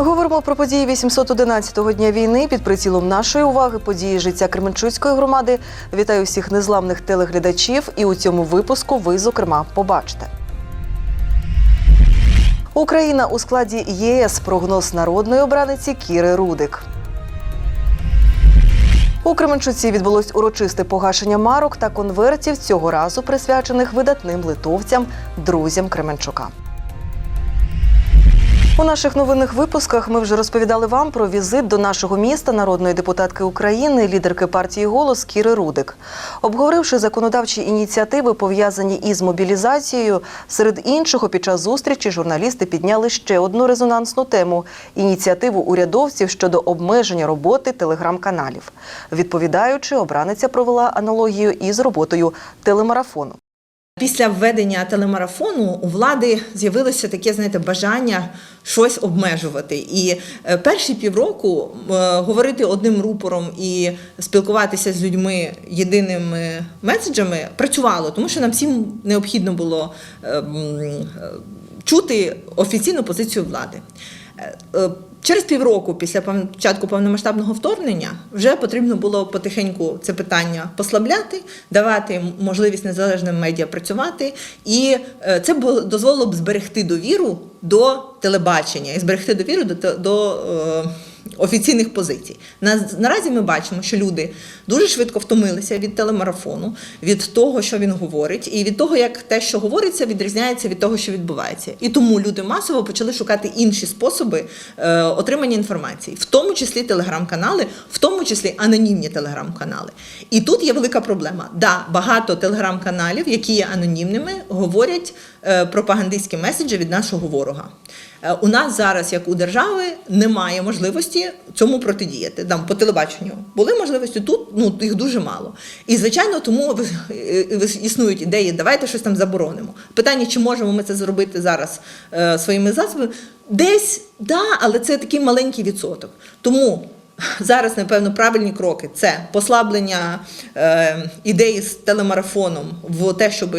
Говоримо про події 811-го дня війни під прицілом нашої уваги. Події життя Кременчуцької громади. Вітаю всіх незламних телеглядачів. І у цьому випуску ви, зокрема, побачите. Україна у складі ЄС. Прогноз народної обраниці Кіри Рудик. У Кременчуці відбулось урочисте погашення марок та конвертів цього разу присвячених видатним литовцям, друзям Кременчука. У наших новинних випусках ми вже розповідали вам про візит до нашого міста народної депутатки України, лідерки партії Голос Кіри Рудик. Обговоривши законодавчі ініціативи, пов'язані із мобілізацією, серед іншого під час зустрічі журналісти підняли ще одну резонансну тему ініціативу урядовців щодо обмеження роботи телеграм-каналів. Відповідаючи, обраниця провела аналогію із роботою телемарафону. Після введення телемарафону у влади з'явилося таке, знаєте, бажання щось обмежувати. І е, перші півроку е, говорити одним рупором і спілкуватися з людьми єдиними меседжами працювало, тому що нам всім необхідно було е, м, е, чути офіційну позицію влади. Через півроку після початку повномасштабного вторгнення вже потрібно було потихеньку це питання послабляти, давати можливість незалежним медіа працювати, і е, це дозволило б зберегти довіру до телебачення і зберегти довіру до, до е, офіційних позицій. На, наразі ми бачимо, що люди дуже швидко втомилися від телемарафону, від того, що він говорить, і від того, як те, що говориться, відрізняється від того, що відбувається. І тому люди масово почали шукати інші способи е, отримання інформації, в тому числі телеграм-канали, в тому числі анонімні телеграм-канали. І тут є велика проблема. Да, багато телеграм-каналів, які є анонімними, говорять е, пропагандистські меседжі від нашого ворога. Е, У нас зараз, як у держави, немає можливості цьому протидіяти. Там по телебаченню були можливості тут, ну їх дуже мало. І звичайно, тому існують ідеї, давайте щось там заборонимо. Питання, чи можемо ми це зробити зараз е, своїми засобами? Десь да, але це такий маленький відсоток. Тому зараз, напевно, правильні кроки це послаблення е, ідеї з телемарафоном в те, щоб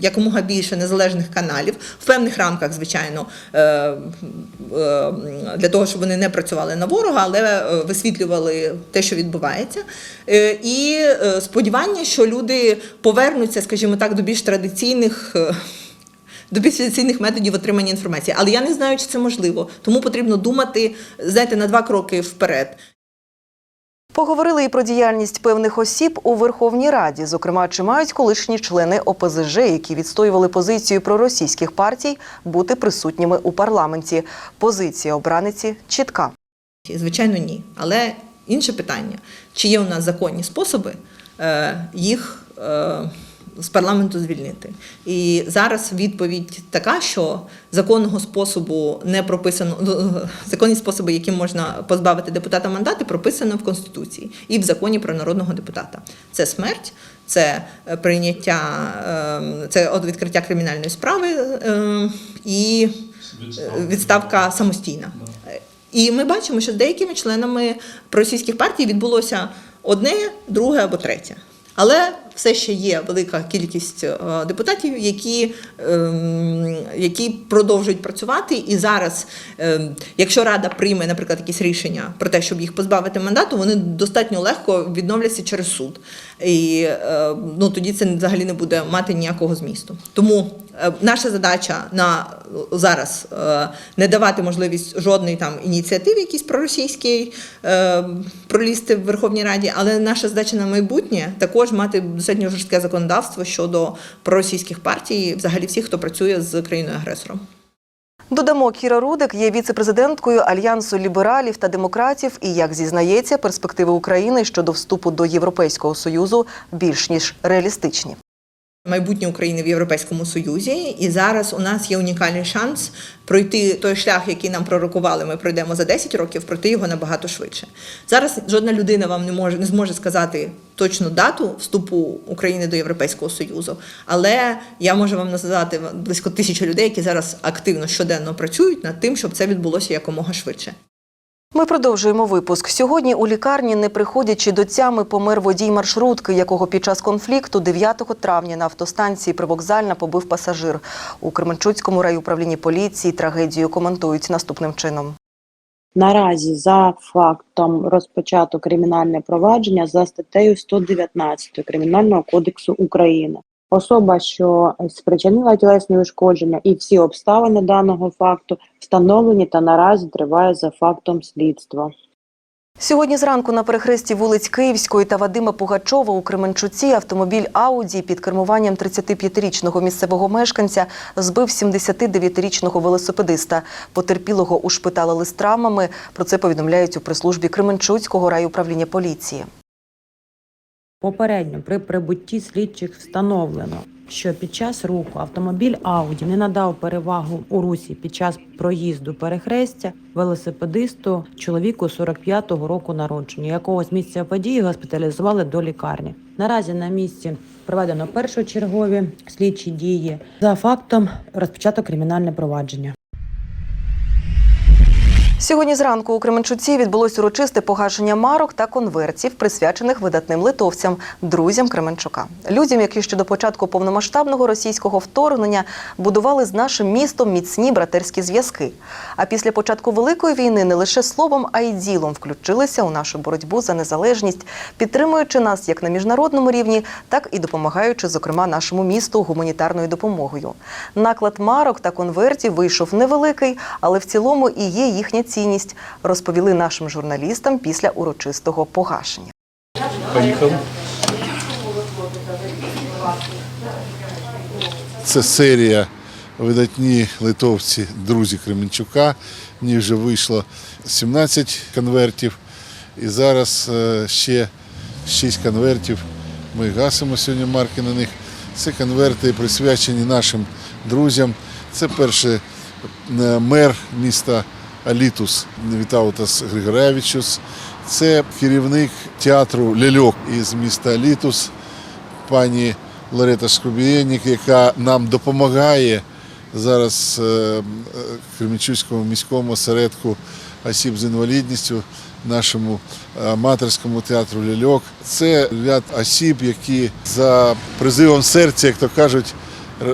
якомога більше незалежних каналів в певних рамках, звичайно, е, е, для того, щоб вони не працювали на ворога, але е, висвітлювали те, що відбувається. Е, і е, сподівання, що люди повернуться, скажімо так, до більш традиційних. До більш традиційних методів отримання інформації, але я не знаю, чи це можливо. Тому потрібно думати, знаєте, на два кроки вперед. Поговорили і про діяльність певних осіб у Верховній Раді, зокрема, чи мають колишні члени ОПЗЖ, які відстоювали позицію проросійських партій, бути присутніми у парламенті. Позиція обраниці чітка. Звичайно, ні. Але інше питання: чи є у нас законні способи е, їх е, з парламенту звільнити? І зараз відповідь така, що законного способу не прописано ну, законні способи, яким можна позбавити депутата мандати, прописано в Конституції і в законі про народного депутата. Це смерть, це е, прийняття, е, це відкриття кримінальної справи е, і е, відставка самостійна. І ми бачимо, що з деякими членами проросійських партій відбулося одне, друге або третє. Але все ще є велика кількість е, депутатів, які, ем, які продовжують працювати. І зараз, ем, якщо Рада прийме, наприклад, якісь рішення про те, щоб їх позбавити мандату, вони достатньо легко відновляться через суд. І е, ну, тоді це взагалі не буде мати ніякого змісту. Тому наша задача на зараз е, не давати можливість жодної там ініціативи, якісь проросійській пролізти в Верховній Раді, але наша задача на майбутнє також мати достатньо жорстке законодавство щодо проросійських партій, взагалі всіх, хто працює з країною-агресором. Додамо, Кіра Рудик є віце-президенткою Альянсу лібералів та демократів. І як зізнається, перспективи України щодо вступу до Європейського союзу більш ніж реалістичні. Майбутнє України в Європейському Союзі, і зараз у нас є унікальний шанс пройти той шлях, який нам пророкували. Ми пройдемо за 10 років, пройти його набагато швидше. Зараз жодна людина вам не може не зможе сказати точну дату вступу України до Європейського Союзу, але я можу вам назвати близько тисячі людей, які зараз активно щоденно працюють над тим, щоб це відбулося якомога швидше. Ми продовжуємо випуск. Сьогодні у лікарні, не приходячи до тями, помер водій маршрутки, якого під час конфлікту 9 травня на автостанції Привокзальна побив пасажир. У Кременчуцькому райуправлінні поліції трагедію коментують наступним чином. Наразі за фактом розпочато кримінальне провадження за статтею 119 Кримінального кодексу України. Особа, що спричинила тілесні ушкодження, і всі обставини даного факту встановлені та наразі триває за фактом слідства. Сьогодні зранку на перехресті вулиць Київської та Вадима Пугачова у Кременчуці автомобіль Ауді під кермуванням 35-річного місцевого мешканця збив 79-річного велосипедиста. Потерпілого ушпиталили з травмами. Про це повідомляють у прес-службі Кременчуцького райуправління поліції. Попередньо при прибутті слідчих встановлено, що під час руху автомобіль Ауді не надав перевагу у русі під час проїзду перехрестя велосипедисту чоловіку 45-го року народження, якого з місця події госпіталізували до лікарні. Наразі на місці проведено першочергові слідчі дії. За фактом розпочато кримінальне провадження. Сьогодні зранку у Кременчуці відбулось урочисте погашення марок та конвертів, присвячених видатним литовцям, друзям Кременчука. Людям, які ще до початку повномасштабного російського вторгнення будували з нашим містом міцні братерські зв'язки. А після початку великої війни не лише словом, а й ділом включилися у нашу боротьбу за незалежність, підтримуючи нас як на міжнародному рівні, так і допомагаючи, зокрема, нашому місту гуманітарною допомогою. Наклад марок та конвертів вийшов невеликий, але в цілому і є їхня цінність, розповіли нашим журналістам після урочистого погашення. Поїхали. Це серія видатні литовці, друзі Кременчука. В них вже вийшло 17 конвертів. І зараз е, ще 6 конвертів. Ми гасимо сьогодні марки на них. Це конверти присвячені нашим друзям. Це перший е, мер міста Алітус Вітаутас Григоревичус. Це керівник театру Ляльок із міста Алітус пані Ларета Шкрубієнік, яка нам допомагає зараз е, е, міському осередку осіб з інвалідністю, нашому аматорському театру Ляльок. Це ряд осіб, які за призивом серця, як то кажуть,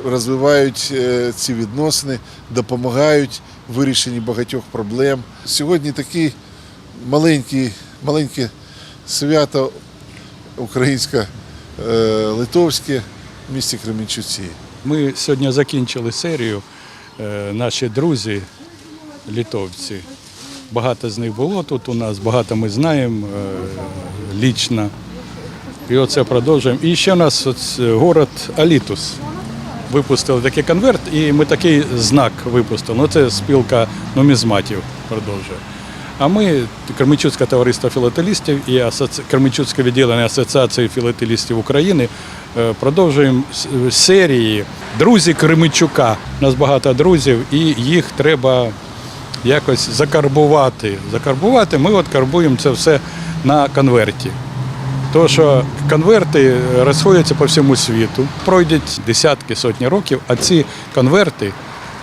розвивають е, ці відносини, допомагають в вирішенні багатьох проблем. Сьогодні такий маленький, маленьке свято українсько-литовське в місті Кременчуці. Ми сьогодні закінчили серію. Е, Наші друзі, літовці. Багато з них було тут у нас, багато ми знаємо е, лічно. І оце продовжуємо. І ще у нас е, город Алітус. Випустили такий конверт, і ми такий знак випустили. Ну, це спілка нумізматів продовжує. А ми, Кременчуцьке товариство філателістів і асоці... Кременчуцьке відділення Асоціації філателістів України е, продовжуємо серії Друзі Кременчука. У нас багато друзів, і їх треба якось закарбувати. Закарбувати ми от карбуємо це все на конверті. Тому що конверти розходяться по всьому світу, пройдуть десятки, сотні років, а ці конверти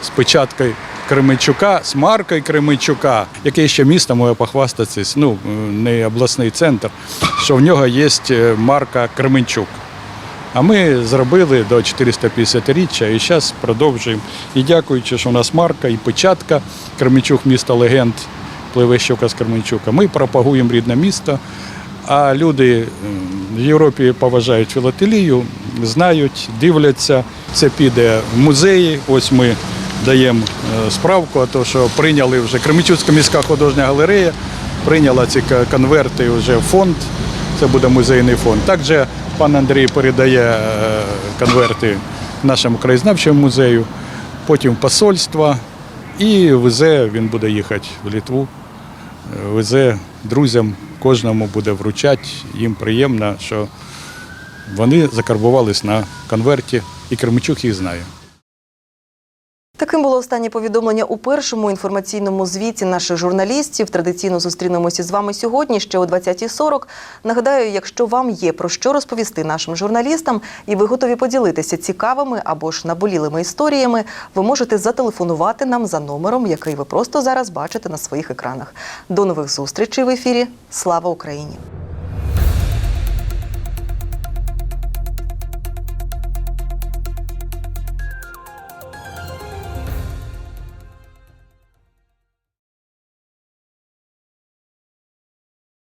з печаткою Кременчука, з маркою Кременчука, яке ще місто може похвастатися, ну не обласний центр, що в нього є марка Кременчук. А ми зробили до 450-річчя і зараз продовжуємо. І дякуючи, що у нас марка і печатка Кременчук, місто легенд, пливе з Кременчука. Ми пропагуємо рідне місто. А люди в Європі поважають філателію, знають, дивляться. Це піде в музеї. Ось ми даємо е, справку, а то що прийняли вже Кременчуцька міська художня галерея, прийняла ці конверти вже в фонд. Це буде музейний фонд. Також пан Андрій передає е, конверти нашому краєзнавчому музею, потім в посольство і везе, він буде їхати в Літву везе друзям, кожному буде вручати. Їм приємно, що вони закарбувались на конверті, і Кременчук їх знає. Таким було останнє повідомлення у першому інформаційному звіті наших журналістів. Традиційно зустрінемося з вами сьогодні ще о 20.40. Нагадаю, якщо вам є про що розповісти нашим журналістам, і ви готові поділитися цікавими або ж наболілими історіями, ви можете зателефонувати нам за номером, який ви просто зараз бачите на своїх екранах. До нових зустрічей в ефірі. Слава Україні!